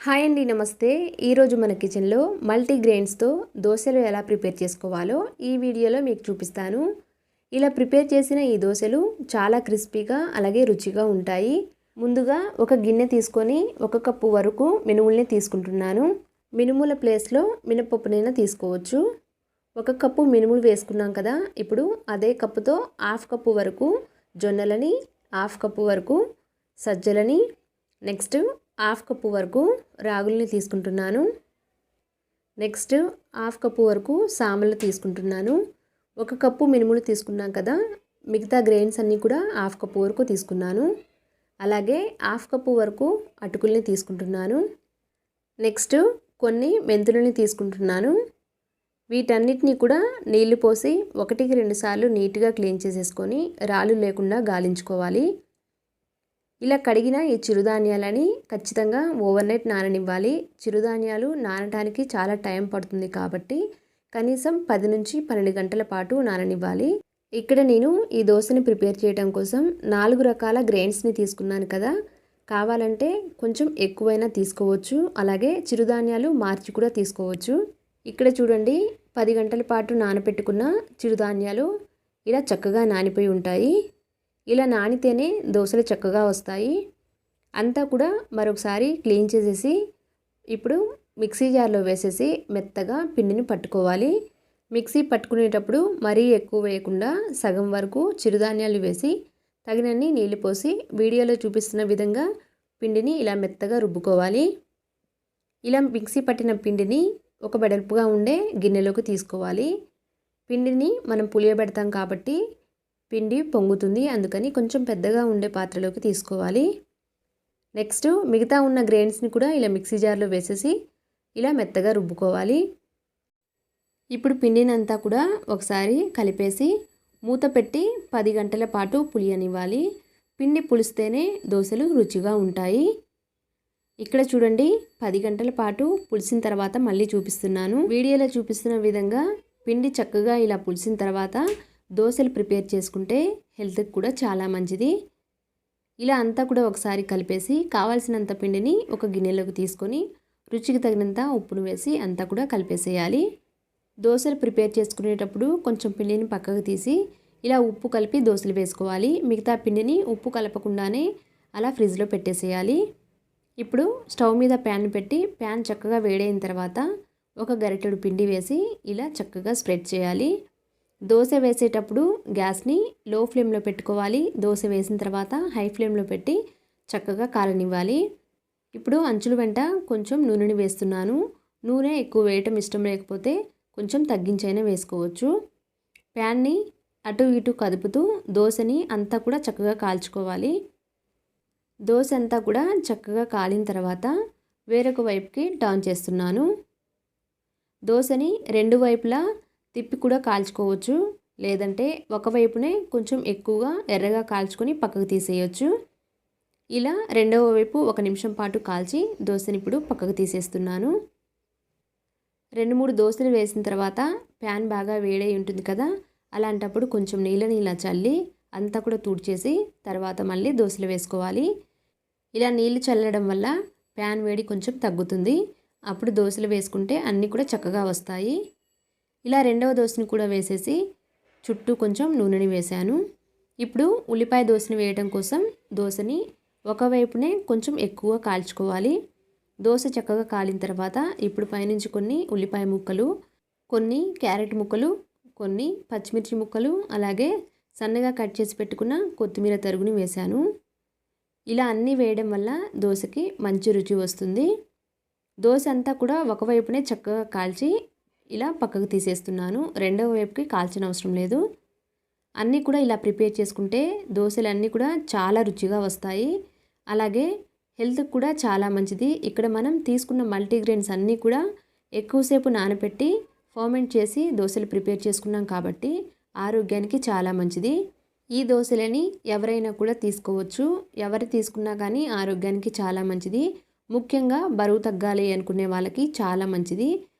Hi అండి నమస్తే. ఈరోజు మన కిచెన్లో మల్టీగ్రెయిన్స్తో దోశలు ఎలా ప్రిపేర్ చేసుకోవాలో ఈ వీడియోలో మీకు చూపిస్తాను. ఇలా ప్రిపేర్ చేసిన ఈ దోశలు చాలా క్రిస్పీగా అలాగే రుచిగా ఉంటాయి. ముందుగా ఒక గిన్నె తీసుకొని ఒక కప్పు వరకు మినుముల్ని తీసుకుంటున్నాను. మినుముల ప్లేస్లో మినపప్పునైనా తీసుకోవచ్చు. ఒక కప్పు మినుములు వేసుకున్నాం కదా ఇప్పుడు అదే కప్పుతో హాఫ్ కప్పు వరకు జొన్నలని హాఫ్ కప్పు వరకు సజ్జలని నెక్స్ట్ హాఫ్ కప్పు వరకు రాగుల్ని తీసుకుంటున్నాను. నెక్స్ట్ హాఫ్ కప్పు వరకు సామలు తీసుకుంటున్నాను. ఒక కప్పు మినుములు తీసుకున్నాం కదా మిగతా గ్రెయిన్స్ అన్నీ కూడా హాఫ్ కప్పు వరకు తీసుకున్నాను. అలాగే హాఫ్ కప్పు వరకు అటుకుల్ని తీసుకుంటున్నాను. నెక్స్ట్ కొన్ని మెంతులని తీసుకుంటున్నాను. వీటన్నిటిని కూడా నీళ్ళు పోసి ఒకటికి రెండుసార్లు నీట్గా క్లీన్ చేసేసుకొని రాళ్ళు లేకుండా గాలించుకోవాలి. ఇలా కడిగిన ఈ చిరుధాన్యాలని ఖచ్చితంగా ఓవర్ నైట్ నాననివ్వాలి. చిరుధాన్యాలు నానడానికి చాలా టైం పడుతుంది కాబట్టి కనీసం పది నుంచి పన్నెండు గంటల పాటు నాననివ్వాలి. ఇక్కడ నేను ఈ దోశని ప్రిపేర్ చేయడం కోసం నాలుగు రకాల గ్రెయిన్స్ని తీసుకున్నాను కదా. కావాలంటే కొంచెం ఎక్కువైనా తీసుకోవచ్చు. అలాగే చిరుధాన్యాలు మార్చి కూడా తీసుకోవచ్చు. ఇక్కడ చూడండి పది గంటల పాటు నానపెట్టుకున్న చిరుధాన్యాలు ఇలా చక్కగా నానిపోయి ఉంటాయి. ఇలా నానితేనే దోశలు చక్కగా వస్తాయి. అంతా కూడా మరొకసారి క్లీన్ చేసేసి ఇప్పుడు మిక్సీ జార్లో వేసేసి మెత్తగా పిండిని పట్టుకోవాలి. మిక్సీ పట్టుకునేటప్పుడు మరీ ఎక్కువ వేయకుండా సగం వరకు చిరుధాన్యాలు వేసి తగినన్ని నీళ్ళు పోసి వీడియోలో చూపిస్తున్న విధంగా పిండిని ఇలా మెత్తగా రుబ్బుకోవాలి. ఇలా మిక్సీ పట్టిన పిండిని ఒక వెడల్పుగా ఉండే గిన్నెలోకి తీసుకోవాలి. పిండిని మనం పులియబెడతాం కాబట్టి పిండి పొంగుతుంది. అందుకని కొంచెం పెద్దగా ఉండే పాత్రలోకి తీసుకోవాలి. నెక్స్ట్ మిగతా ఉన్న గ్రెయిన్స్ని కూడా ఇలా మిక్సీ జార్లో వేసేసి ఇలా మెత్తగా రుబ్బుకోవాలి. ఇప్పుడు పిండినంతా కూడా ఒకసారి కలిపేసి మూత పెట్టి పది గంటల పాటు పులియనివ్వాలి. పిండి పులిస్తేనే దోశలు రుచిగా ఉంటాయి. ఇక్కడ చూడండి పది గంటల పాటు పులిసిన తర్వాత మళ్ళీ చూపిస్తున్నాను. వీడియోలో చూపిస్తున్న విధంగా పిండి చక్కగా ఇలా పులిసిన తర్వాత దోశలు ప్రిపేర్ చేసుకుంటే హెల్త్కి కూడా చాలా మంచిది. ఇలా అంతా కూడా ఒకసారి కలిపేసి కావాల్సినంత పిండిని ఒక గిన్నెలోకి తీసుకొని రుచికి తగినంత ఉప్పును వేసి అంతా కూడా కలిపేసేయాలి. దోశలు ప్రిపేర్ చేసుకునేటప్పుడు కొంచెం పిండిని పక్కకు తీసి ఇలా ఉప్పు కలిపి దోశలు వేసుకోవాలి. మిగతా పిండిని ఉప్పు కలపకుండానే అలా ఫ్రిడ్జ్లో పెట్టేసేయాలి. ఇప్పుడు స్టవ్ మీద ప్యాన్ పెట్టి ప్యాన్ చక్కగా వేడైన తర్వాత ఒక గరిటెడు పిండి వేసి ఇలా చక్కగా స్ప్రెడ్ చేయాలి. దోశ వేసేటప్పుడు గ్యాస్ని లో ఫ్లేమ్లో పెట్టుకోవాలి. దోశ వేసిన తర్వాత హై ఫ్లేమ్లో పెట్టి చక్కగా కాలనివ్వాలి ఇప్పుడు అంచుల వెంట కొంచెం నూనెని వేస్తున్నాను. నూనె ఎక్కువ వేయటం ఇష్టం లేకపోతే కొంచెం తగ్గించైనా వేసుకోవచ్చు. ప్యాన్ని అటు ఇటు కదుపుతూ దోశని అంతా కూడా చక్కగా కాల్చుకోవాలి. దోశ అంతా కూడా చక్కగా కాలిన తర్వాత వేరొక వైపుకి టర్న్ చేస్తున్నాను. దోశని రెండు వైపులా తిప్పి కూడా కాల్చుకోవచ్చు. లేదంటే ఒకవైపునే కొంచెం ఎక్కువగా ఎర్రగా కాల్చుకొని పక్కకు తీసేయచ్చు. ఇలా రెండవ వైపు ఒక నిమిషం పాటు కాల్చి దోశని ఇప్పుడు పక్కకు తీసేస్తున్నాను. రెండు మూడు దోశలు వేసిన తర్వాత ప్యాన్ బాగా వేడై ఉంటుంది కదా అలాంటప్పుడు కొంచెం నీళ్ళని ఇలా చల్లి అంతా కూడా తుడిచేసి తర్వాత మళ్ళీ దోశలు వేసుకోవాలి. ఇలా నీళ్ళు చల్లడం వల్ల ప్యాన్ వేడి కొంచెం తగ్గుతుంది. అప్పుడు దోశలు వేసుకుంటే అన్నీ కూడా చక్కగా వస్తాయి. ఇలా రెండవ దోశని కూడా వేసేసి చుట్టూ కొంచెం నూనెని వేశాను. ఇప్పుడు ఉల్లిపాయ దోశని వేయడం కోసం దోశని ఒకవైపునే కొంచెం ఎక్కువ కాల్చుకోవాలి. దోశ చక్కగా కాలిన తర్వాత ఇప్పుడు పైనుంచి కొన్ని ఉల్లిపాయ ముక్కలు కొన్ని క్యారెట్ ముక్కలు కొన్ని పచ్చిమిర్చి ముక్కలు అలాగే సన్నగా కట్ చేసి పెట్టుకున్న కొత్తిమీర తరుగుని వేశాను. ఇలా అన్నీ వేయడం వల్ల దోశకి మంచి రుచి వస్తుంది. దోశ అంతా కూడా ఒకవైపునే చక్కగా కాల్చి ఇలా పక్కకు తీసేస్తున్నాను. రెండవ వైపుకి కాల్చిన అవసరం లేదు. అన్నీ కూడా ఇలా ప్రిపేర్ చేసుకుంటే దోశలు అన్నీ కూడా చాలా రుచిగా వస్తాయి. అలాగే హెల్త్కి కూడా చాలా మంచిది. ఇక్కడ మనం తీసుకున్న మల్టీగ్రెయిన్స్ అన్నీ కూడా ఎక్కువసేపు నానబెట్టి ఫర్మెంట్ చేసి దోశలు ప్రిపేర్ చేసుకున్నాం కాబట్టి ఆరోగ్యానికి చాలా మంచిది. ఈ దోశలని ఎవరైనా కూడా తీసుకోవచ్చు. ఎవరు తీసుకున్నా కానీ ఆరోగ్యానికి చాలా మంచిది. ముఖ్యంగా బరువు తగ్గాలి అనుకునే వాళ్ళకి చాలా మంచిది.